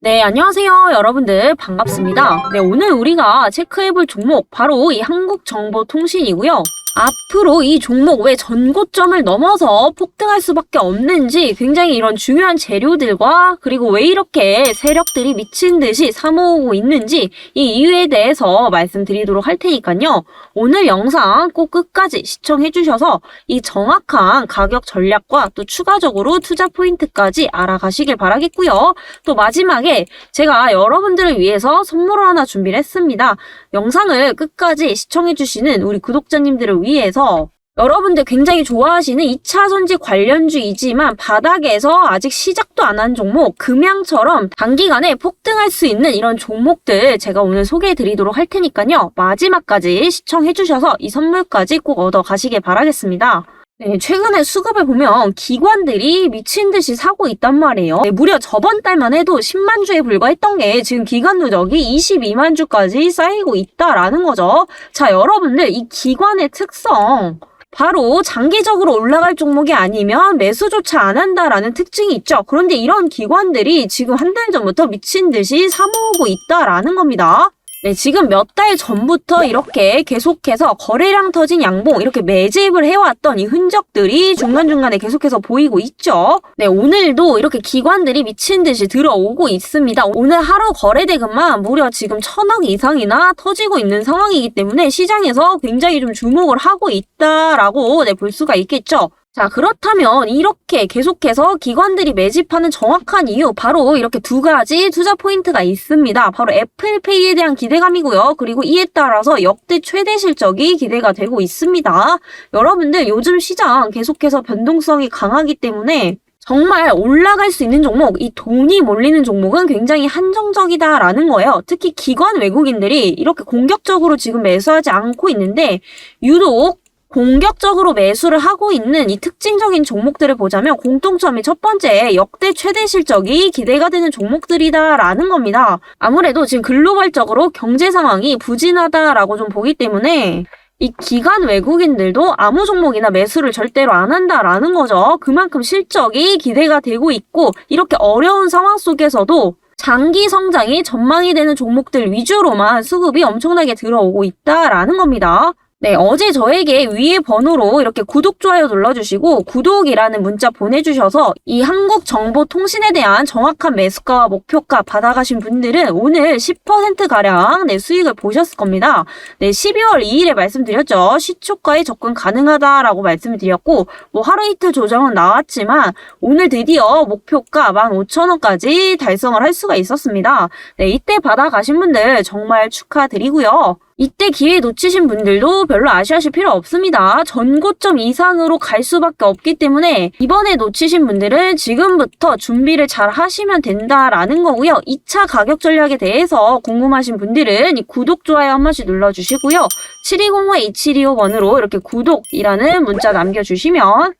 네, 안녕하세요. 여러분들 반갑습니다. 네, 오늘 우리가 체크해볼 종목 바로 이 한국정보통신이고요. 앞으로 이 종목 왜 전고점을 넘어서 폭등할 수밖에 없는지 굉장히 이런 중요한 재료들과 그리고 왜 이렇게 세력들이 미친 듯이 사모으고 있는지 이 이유에 대해서 말씀드리도록 할 테니까요. 오늘 영상 꼭 끝까지 시청해 주셔서 이 정확한 가격 전략과 또 추가적으로 투자 포인트까지 알아가시길 바라겠고요. 또 마지막에 제가 여러분들을 위해서 선물을 하나 준비를 했습니다. 영상을 끝까지 시청해주시는 우리 구독자님들을 위해서 여러분들 굉장히 좋아하시는 2차 전지 관련주이지만 바닥에서 아직 시작도 안 한 종목, 금양처럼 단기간에 폭등할 수 있는 이런 종목들 제가 오늘 소개해 드리도록 할 테니까요. 마지막까지 시청해 주셔서 이 선물까지 꼭 얻어 가시길 바라겠습니다. 네, 최근에 수급을 보면 기관들이 미친 듯이 사고 있단 말이에요. 네, 무려 저번 달만 해도 10만 주에 불과했던 게 지금 기관 누적이 22만 주까지 쌓이고 있다라는 거죠. 자, 여러분들 이 기관의 특성 바로 장기적으로 올라갈 종목이 아니면 매수조차 안 한다라는 특징이 있죠. 그런데 이런 기관들이 지금 한 달 전부터 미친 듯이 사모으고 있다라는 겁니다. 네, 지금 몇 달 전부터 이렇게 계속해서 거래량 터진 양봉 이렇게 매집을 해왔던 이 흔적들이 중간중간에 계속해서 보이고 있죠. 네, 오늘도 이렇게 기관들이 미친 듯이 들어오고 있습니다. 오늘 하루 거래 대금만 무려 지금 천억 이상이나 터지고 있는 상황이기 때문에 시장에서 굉장히 좀 주목을 하고 있다라고 네, 볼 수가 있겠죠. 자, 그렇다면 이렇게 계속해서 기관들이 매집하는 정확한 이유, 바로 이렇게 두 가지 투자 포인트가 있습니다. 바로 애플페이에 대한 기대감이고요. 그리고 이에 따라서 역대 최대 실적이 기대가 되고 있습니다. 여러분들 요즘 시장 계속해서 변동성이 강하기 때문에 정말 올라갈 수 있는 종목, 이 돈이 몰리는 종목은 굉장히 한정적이다라는 거예요. 특히 기관 외국인들이 이렇게 공격적으로 지금 매수하지 않고 있는데, 유독 공격적으로 매수를 하고 있는 이 특징적인 종목들을 보자면 공통점이 첫 번째 역대 최대 실적이 기대가 되는 종목들이다라는 겁니다. 아무래도 지금 글로벌적으로 경제 상황이 부진하다라고 좀 보기 때문에 이 기관 외국인들도 아무 종목이나 매수를 절대로 안 한다라는 거죠. 그만큼 실적이 기대가 되고 있고 이렇게 어려운 상황 속에서도 장기 성장이 전망이 되는 종목들 위주로만 수급이 엄청나게 들어오고 있다라는 겁니다. 네, 어제 저에게 위에 번호로 이렇게 구독, 좋아요 눌러주시고 구독이라는 문자 보내주셔서 이 한국정보통신에 대한 정확한 매수가와 목표가 받아가신 분들은 오늘 10%가량 네, 수익을 보셨을 겁니다. 네, 12월 2일에 말씀드렸죠. 시초가에 접근 가능하다라고 말씀을 드렸고 뭐 하루 이틀 조정은 나왔지만 오늘 드디어 목표가 15,000원까지 달성을 할 수가 있었습니다. 네, 이때 받아가신 분들 정말 축하드리고요. 이때 기회 놓치신 분들도 별로 아쉬워하실 필요 없습니다. 전고점 이상으로 갈 수밖에 없기 때문에 이번에 놓치신 분들은 지금부터 준비를 잘 하시면 된다라는 거고요. 2차 가격 전략에 대해서 궁금하신 분들은 이 구독, 좋아요 한 번씩 눌러주시고요. 7205-2725번으로 이렇게 구독이라는 문자 남겨주시면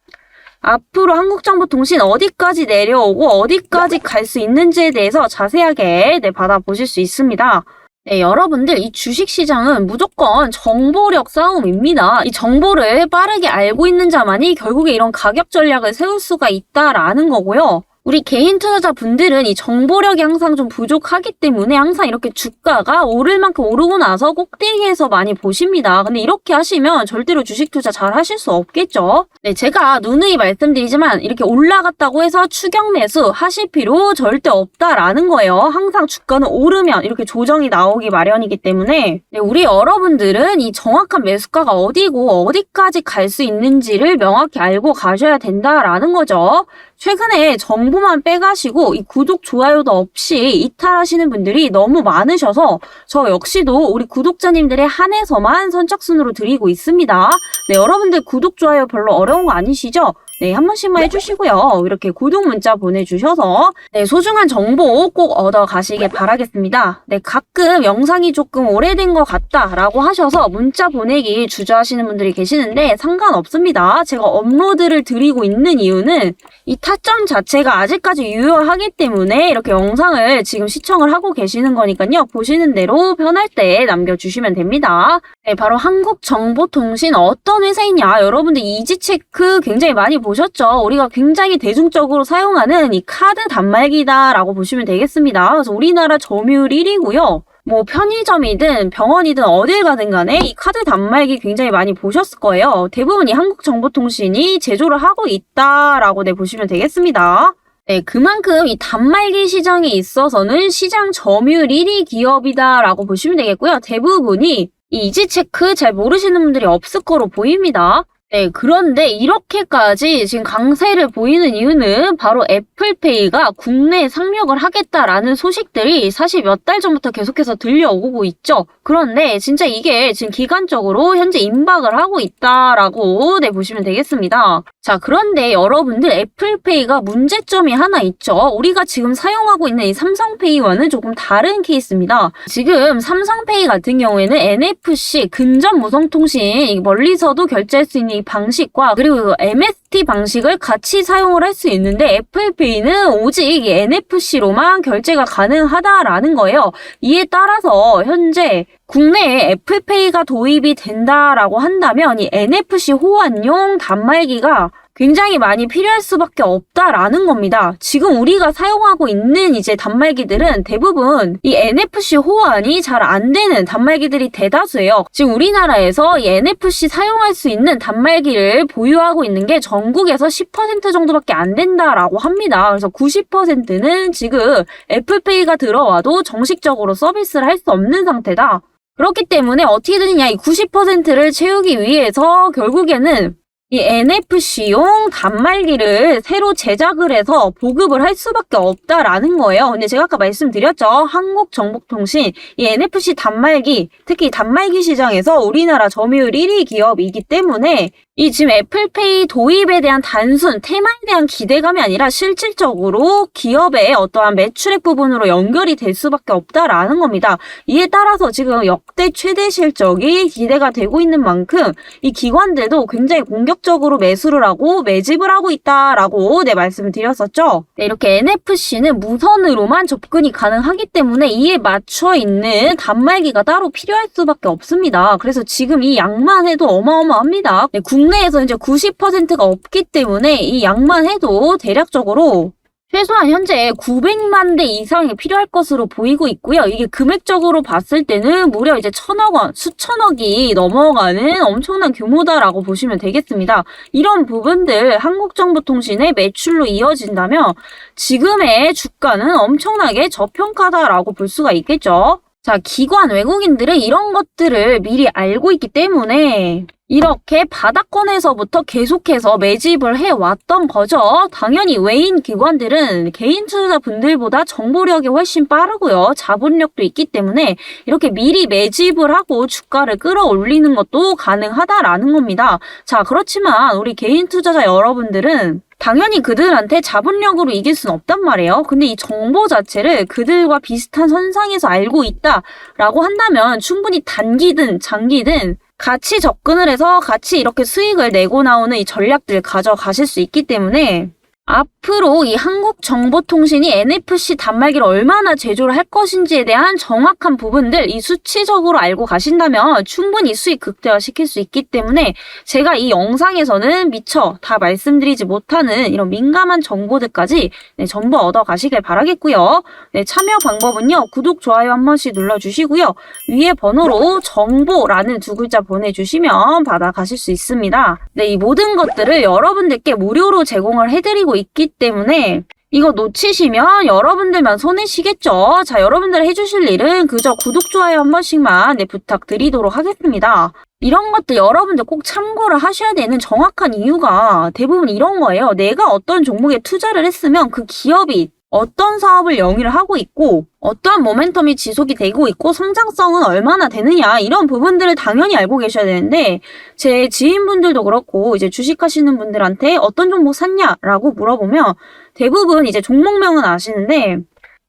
앞으로 한국정보통신 어디까지 내려오고 어디까지 갈 수 있는지에 대해서 자세하게 네, 받아보실 수 있습니다. 네, 여러분들 이 주식시장은 무조건 정보력 싸움입니다. 이 정보를 빠르게 알고 있는 자만이 결국에 이런 가격 전략을 세울 수가 있다라는 거고요. 우리 개인 투자자 분들은 이 정보력이 항상 좀 부족하기 때문에 항상 이렇게 주가가 오를 만큼 오르고 나서 꼭대기에서 많이 보십니다. 근데 이렇게 하시면 절대로 주식 투자 잘 하실 수 없겠죠. 네, 제가 누누이 말씀드리지만 이렇게 올라갔다고 해서 추격 매수 하실 필요 절대 없다라는 거예요. 항상 주가는 오르면 이렇게 조정이 나오기 마련이기 때문에 네, 우리 여러분들은 이 정확한 매수가가 어디고 어디까지 갈 수 있는지를 명확히 알고 가셔야 된다라는 거죠. 최근에 정보만 빼가시고 이 구독, 좋아요도 없이 이탈하시는 분들이 너무 많으셔서 저 역시도 우리 구독자님들의 한해서만 선착순으로 드리고 있습니다. 네, 여러분들 구독, 좋아요 별로 어려운 거 아니시죠? 네, 한 번씩만 해주시고요. 이렇게 구독 문자 보내주셔서 네, 소중한 정보 꼭 얻어 가시길 바라겠습니다. 네, 가끔 영상이 조금 오래된 것 같다라고 하셔서 문자 보내기 주저하시는 분들이 계시는데 상관없습니다. 제가 업로드를 드리고 있는 이유는 이 타점 자체가 아직까지 유효하기 때문에 이렇게 영상을 지금 시청을 하고 계시는 거니까요. 보시는 대로 편할 때 남겨주시면 됩니다. 네, 바로 한국정보통신 어떤 회사이냐 여러분들 이지체크 굉장히 많이 보셨죠? 우리가 굉장히 대중적으로 사용하는 이 카드 단말기다라고 보시면 되겠습니다. 그래서 우리나라 점유율 1위고요. 뭐 편의점이든 병원이든 어딜 가든 간에 이 카드 단말기 굉장히 많이 보셨을 거예요. 대부분 이 한국정보통신이 제조를 하고 있다라고 네 보시면 되겠습니다. 네, 그만큼 이 단말기 시장에 있어서는 시장 점유율 1위 기업이다라고 보시면 되겠고요. 대부분이 이 이지체크 잘 모르시는 분들이 없을 거로 보입니다. 네, 그런데 이렇게까지 지금 강세를 보이는 이유는 바로 애플페이가 국내에 상륙을 하겠다라는 소식들이 사실 몇 달 전부터 계속해서 들려오고 있죠. 그런데 진짜 이게 지금 기간적으로 현재 임박을 하고 있다라고 네, 보시면 되겠습니다. 자, 그런데 여러분들 애플페이가 문제점이 하나 있죠. 우리가 지금 사용하고 있는 이 삼성페이와는 조금 다른 케이스입니다. 지금 삼성페이 같은 경우에는 NFC 근접 무선통신 멀리서도 결제할 수 있는 이 방식과 그리고 그 MST 방식을 같이 사용을 할 수 있는데 애플페이는 오직 이 NFC로만 결제가 가능하다라는 거예요. 이에 따라서 현재 국내에 애플페이가 도입이 된다라고 한다면 이 NFC 호환용 단말기가 굉장히 많이 필요할 수밖에 없다라는 겁니다. 지금 우리가 사용하고 있는 이제 단말기들은 대부분 이 NFC 호환이 잘 안 되는 단말기들이 대다수예요. 지금 우리나라에서 이 NFC 사용할 수 있는 단말기를 보유하고 있는 게 전국에서 10% 정도밖에 안 된다라고 합니다. 그래서 90%는 지금 애플페이가 들어와도 정식적으로 서비스를 할 수 없는 상태다. 그렇기 때문에 어떻게 되느냐 이 90%를 채우기 위해서 결국에는 이 NFC용 단말기를 새로 제작을 해서 보급을 할 수밖에 없다라는 거예요. 근데 제가 아까 말씀드렸죠. 한국정보통신 이 NFC 단말기 특히 단말기 시장에서 우리나라 점유율 1위 기업이기 때문에 이 지금 애플페이 도입에 대한 단순 테마에 대한 기대감이 아니라 실질적으로 기업의 어떠한 매출액 부분으로 연결이 될 수밖에 없다라는 겁니다. 이에 따라서 지금 역대 최대 실적이 기대가 되고 있는 만큼 이 기관들도 굉장히 공격 적으로 매수를 하고 매집을 하고 있다라고 네 말씀을 드렸었죠. 네, 이렇게 NFC는 무선으로만 접근이 가능하기 때문에 이에 맞춰 있는 단말기가 따로 필요할 수밖에 없습니다. 그래서 지금 이 양만 해도 어마어마합니다. 네, 국내에서 이제 90%가 없기 때문에 이 양만 해도 대략적으로 최소한 현재 900만 대 이상이 필요할 것으로 보이고 있고요. 이게 금액적으로 봤을 때는 무려 이제 천억 원, 수천억이 넘어가는 엄청난 규모다라고 보시면 되겠습니다. 이런 부분들 한국정보통신의 매출로 이어진다면 지금의 주가는 엄청나게 저평가다라고 볼 수가 있겠죠. 자, 기관 외국인들은 이런 것들을 미리 알고 있기 때문에 이렇게 바닥권에서부터 계속해서 매집을 해왔던 거죠. 당연히 외인 기관들은 개인 투자분들보다 정보력이 훨씬 빠르고요. 자본력도 있기 때문에 이렇게 미리 매집을 하고 주가를 끌어올리는 것도 가능하다라는 겁니다. 자, 그렇지만 우리 개인 투자자 여러분들은 당연히 그들한테 자본력으로 이길 수는 없단 말이에요. 근데 이 정보 자체를 그들과 비슷한 선상에서 알고 있다라고 한다면 충분히 단기든 장기든 같이 접근을 해서 같이 이렇게 수익을 내고 나오는 이 전략들 가져가실 수 있기 때문에 앞으로 이 한국정보통신이 NFC 단말기를 얼마나 제조를 할 것인지에 대한 정확한 부분들 이 수치적으로 알고 가신다면 충분히 수익 극대화시킬 수 있기 때문에 제가 이 영상에서는 미처 다 말씀드리지 못하는 이런 민감한 정보들까지 네, 전부 얻어 가시길 바라겠고요. 네, 참여 방법은요. 구독, 좋아요 한 번씩 눌러주시고요. 위에 번호로 정보라는 두 글자 보내주시면 받아 가실 수 있습니다. 네, 이 모든 것들을 여러분들께 무료로 제공을 해드리고 있기 때문에 이거 놓치시면 여러분들만 손해시겠죠. 자, 여러분들 해주실 일은 그저 구독, 좋아요 한 번씩만 네, 부탁드리도록 하겠습니다. 이런 것들 여러분들 꼭 참고를 하셔야 되는 정확한 이유가 대부분 이런 거예요. 내가 어떤 종목에 투자를 했으면 그 기업이 어떤 사업을 영위를 하고 있고 어떠한 모멘텀이 지속이 되고 있고 성장성은 얼마나 되느냐 이런 부분들을 당연히 알고 계셔야 되는데 제 지인분들도 그렇고 이제 주식하시는 분들한테 어떤 종목 샀냐라고 물어보면 대부분 이제 종목명은 아시는데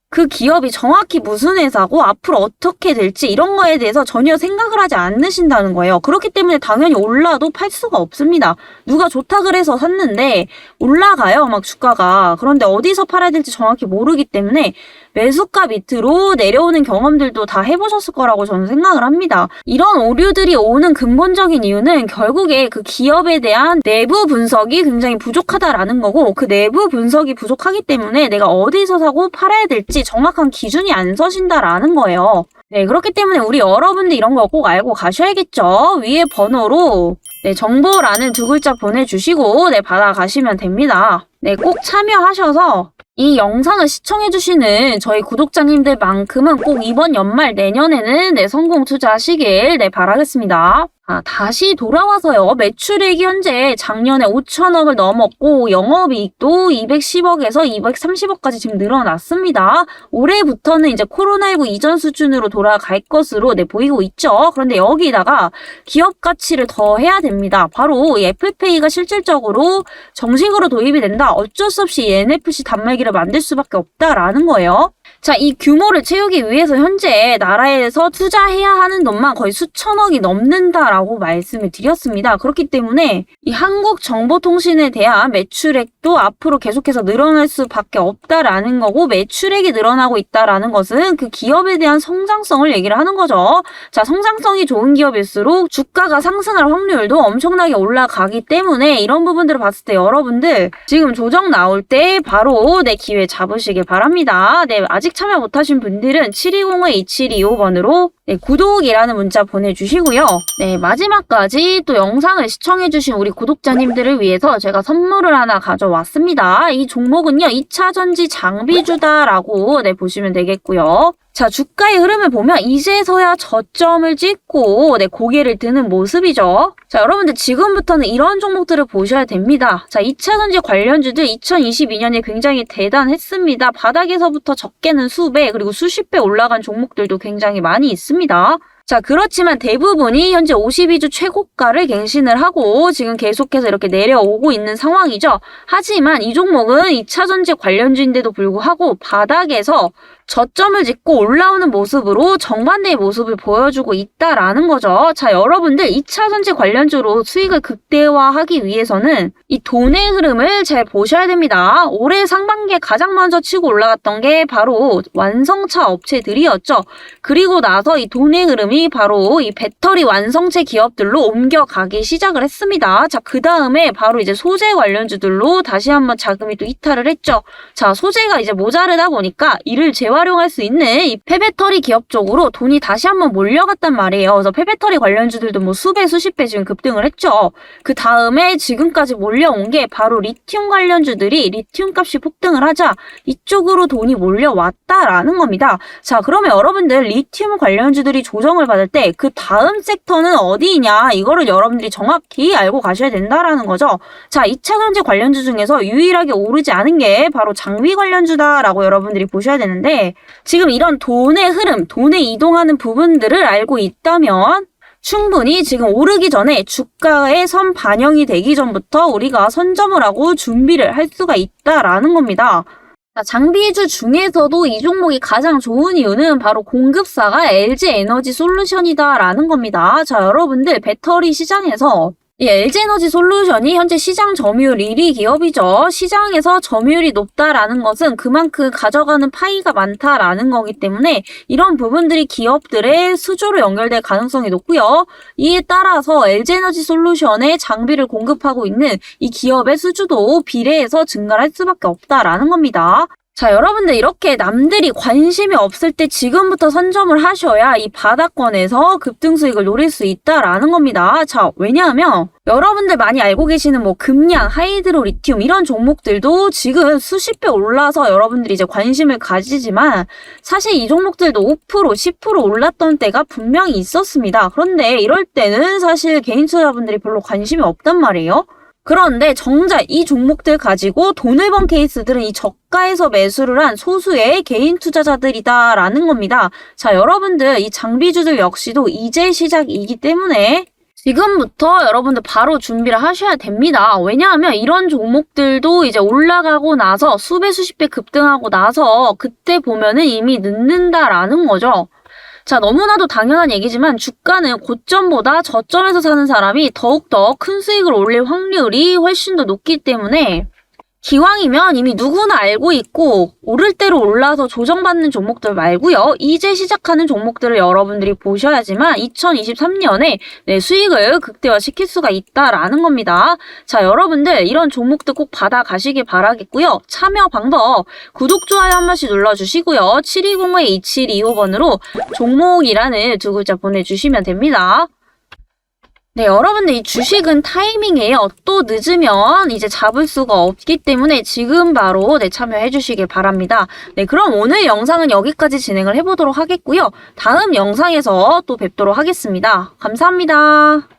그 기업이 정확히 무슨 회사고 앞으로 어떻게 될지 이런 거에 대해서 전혀 생각을 하지 않으신다는 거예요. 그렇기 때문에 당연히 올라도 팔 수가 없습니다. 누가 좋다 그래서 샀는데 올라가요, 막 주가가. 그런데 어디서 팔아야 될지 정확히 모르기 때문에 매수가 밑으로 내려오는 경험들도 다 해보셨을 거라고 저는 생각을 합니다. 이런 오류들이 오는 근본적인 이유는 결국에 그 기업에 대한 내부 분석이 굉장히 부족하다라는 거고 그 내부 분석이 부족하기 때문에 내가 어디서 사고 팔아야 될지 정확한 기준이 안 서신다라는 거예요. 네, 그렇기 때문에 우리 여러분들 이런 거 꼭 알고 가셔야겠죠. 위에 번호로 네, 정보라는 두 글자 보내주시고 네, 받아가시면 됩니다. 네, 꼭 참여하셔서 이 영상을 시청해주시는 저희 구독자님들만큼은 꼭 이번 연말 내년에는 네, 성공 투자하시길 네, 바라겠습니다. 아, 다시 돌아와서요. 매출액이 현재 작년에 5천억을 넘었고 영업이익도 210억에서 230억까지 지금 늘어났습니다. 올해부터는 이제 코로나19 이전 수준으로 돌아갈 것으로 네, 보이고 있죠. 그런데 여기다가 기업 가치를 더 해야 됩니다. 바로 이 애플페이가 실질적으로 정식으로 도입이 된다. 어쩔 수 없이 이 NFC 단말기를 만들 수밖에 없다라는 거예요. 자, 이 규모를 채우기 위해서 현재 나라에서 투자해야 하는 돈만 거의 수천억이 넘는다라고 말씀을 드렸습니다. 그렇기 때문에 이 한국 정보통신에 대한 매출액도 앞으로 계속해서 늘어날 수밖에 없다라는 거고 매출액이 늘어나고 있다라는 것은 그 기업에 대한 성장성을 얘기를 하는 거죠. 자, 성장성이 좋은 기업일수록 주가가 상승할 확률도 엄청나게 올라가기 때문에 이런 부분들을 봤을 때 여러분들 지금 조정 나올 때 바로 내 기회 잡으시길 바랍니다. 네, 아직 참여 못하신 분들은 720-2725번으로 네, 구독이라는 문자 보내주시고요. 네, 마지막까지 또 영상을 시청해주신 우리 구독자님들을 위해서 제가 선물을 하나 가져왔습니다. 이 종목은요, 2차 전지 장비주다라고 네, 보시면 되겠고요. 자, 주가의 흐름을 보면 이제서야 저점을 찍고 네, 고개를 드는 모습이죠. 자, 여러분들 지금부터는 이런 종목들을 보셔야 됩니다. 자, 2차전지 관련주들 2022년에 굉장히 대단했습니다. 바닥에서부터 적게는 수배 그리고 수십 배 올라간 종목들도 굉장히 많이 있습니다. 자, 그렇지만 대부분이 현재 52주 최고가를 갱신을 하고 지금 계속해서 이렇게 내려오고 있는 상황이죠. 하지만 이 종목은 2차 전지 관련주인데도 불구하고 바닥에서 저점을 짓고 올라오는 모습으로 정반대의 모습을 보여주고 있다라는 거죠. 자, 여러분들 2차 전지 관련주로 수익을 극대화하기 위해서는 이 돈의 흐름을 잘 보셔야 됩니다. 올해 상반기에 가장 먼저 치고 올라갔던 게 바로 완성차 업체들이었죠. 그리고 나서 이 돈의 흐름이 바로 이 배터리 완성체 기업들로 옮겨가기 시작을 했습니다. 자, 그 다음에 바로 이제 소재 관련주들로 다시 한번 자금이 또 이탈을 했죠. 자, 소재가 이제 모자르다 보니까 이를 재활 재활용할 수 있는 이 폐배터리 기업 쪽으로 돈이 다시 한번 몰려갔단 말이에요. 그래서 폐배터리 관련주들도 뭐 수배, 수십 배 지금 급등을 했죠. 그 다음에 지금까지 몰려온 게 바로 리튬 관련주들이 리튬 값이 폭등을 하자 이쪽으로 돈이 몰려왔다라는 겁니다. 자, 그러면 여러분들 리튬 관련주들이 조정을 받을 때 그 다음 섹터는 어디냐 이거를 여러분들이 정확히 알고 가셔야 된다라는 거죠. 자, 2차 전지 관련주 중에서 유일하게 오르지 않은 게 바로 장비 관련주다라고 여러분들이 보셔야 되는데 지금 이런 돈의 흐름, 돈에 이동하는 부분들을 알고 있다면 충분히 지금 오르기 전에 주가의 선 반영이 되기 전부터 우리가 선점을 하고 준비를 할 수가 있다라는 겁니다. 장비주 중에서도 이 종목이 가장 좋은 이유는 바로 공급사가 LG 에너지 솔루션이다라는 겁니다. 자, 여러분들 배터리 시장에서 이 LG에너지 솔루션이 현재 시장 점유율 1위 기업이죠. 시장에서 점유율이 높다라는 것은 그만큼 가져가는 파이가 많다라는 거기 때문에 이런 부분들이 기업들의 수주로 연결될 가능성이 높고요. 이에 따라서 LG에너지 솔루션에 장비를 공급하고 있는 이 기업의 수주도 비례해서 증가할 수밖에 없다라는 겁니다. 자, 여러분들 이렇게 남들이 관심이 없을 때 지금부터 선점을 하셔야 이 바닥권에서 급등 수익을 노릴 수 있다라는 겁니다. 자, 왜냐하면 여러분들 많이 알고 계시는 뭐 금량, 하이드로 리튬 이런 종목들도 지금 수십 배 올라서 여러분들이 이제 관심을 가지지만 사실 이 종목들도 5% 10% 올랐던 때가 분명히 있었습니다. 그런데 이럴 때는 사실 개인 투자분들이 별로 관심이 없단 말이에요. 그런데 정작 이 종목들 가지고 돈을 번 케이스들은 이 저가에서 매수를 한 소수의 개인 투자자들이다라는 겁니다. 자, 여러분들 이 장비주들 역시도 이제 시작이기 때문에 지금부터 여러분들 바로 준비를 하셔야 됩니다. 왜냐하면 이런 종목들도 이제 올라가고 나서 수배 수십 배 급등하고 나서 그때 보면은 이미 늦는다라는 거죠. 자, 너무나도 당연한 얘기지만 주가는 고점보다 저점에서 사는 사람이 더욱더 큰 수익을 올릴 확률이 훨씬 더 높기 때문에 기왕이면 이미 누구나 알고 있고 오를 대로 올라서 조정받는 종목들 말고요. 이제 시작하는 종목들을 여러분들이 보셔야지만 2023년에 내 수익을 극대화시킬 수가 있다라는 겁니다. 자, 여러분들 이런 종목들 꼭 받아가시길 바라겠고요. 참여 방법 구독, 좋아요 한 번씩 눌러주시고요. 7205-2725번으로 종목이라는 두 글자 보내주시면 됩니다. 네, 여러분들 이 주식은 타이밍이에요. 또 늦으면 이제 잡을 수가 없기 때문에 지금 바로 네, 참여해 주시길 바랍니다. 네, 그럼 오늘 영상은 여기까지 진행을 해보도록 하겠고요. 다음 영상에서 또 뵙도록 하겠습니다. 감사합니다.